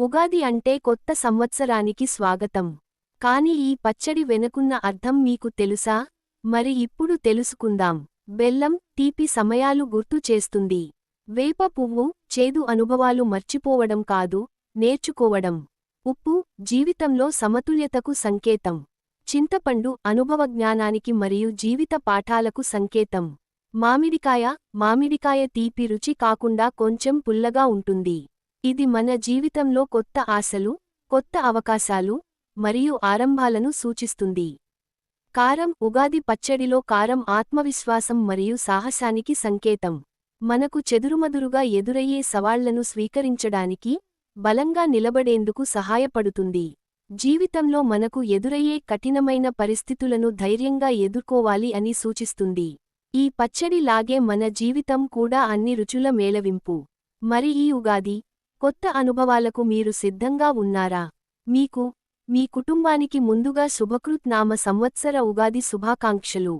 ఉగాది అంటే కొత్త సంవత్సరానికి స్వాగతం. కాని ఈ పచ్చడి వెనుకున్న అర్థం మీకు తెలుసా? మరి ఇప్పుడు తెలుసుకుందాం. బెల్లం తీపి సమయాలు గుర్తు చేస్తుంది. వేప పువ్వు చేదు అనుభవాలు మర్చిపోవడం కాదు నేర్చుకోవడం. ఉప్పు జీవితంలో సమతుల్యతకు సంకేతం. చింతపండు అనుభవ జ్ఞానానికి మరియు జీవిత పాఠాలకు సంకేతం. మామిడికాయ మామిడికాయ తీపి రుచి కాకుండా కొంచెం పుల్లగా ఉంటుంది. ఇది మన జీవితంలో కొత్త ఆశలు కొత్త అవకాశాలు మరియు ఆరంభాలను సూచిస్తుంది. కారం ఉగాది పచ్చడిలో కారం ఆత్మవిశ్వాసం మరియు సాహసానికి సంకేతం. మనకు చెదురుమదురుగా ఎదురయ్యే సవాళ్ళను స్వీకరించడానికి బలంగా నిలబడేందుకు సహాయపడుతుంది. జీవితంలో మనకు ఎదురయ్యే కఠినమైన పరిస్థితులను ధైర్యంగా ఎదుర్కోవాలి అని సూచిస్తుంది. ఈ పచ్చడి లాగే మన జీవితం కూడా అన్ని రుచుల మేళవింపు. మరి ఈ ఉగాది కొత్త అనుభవాలకు మీరు సిద్ధంగా ఉన్నారా? మీకు మీ కుటుంబానికి ముందుగా శుభకృత్ నామ సంవత్సర ఉగాది శుభాకాంక్షలు.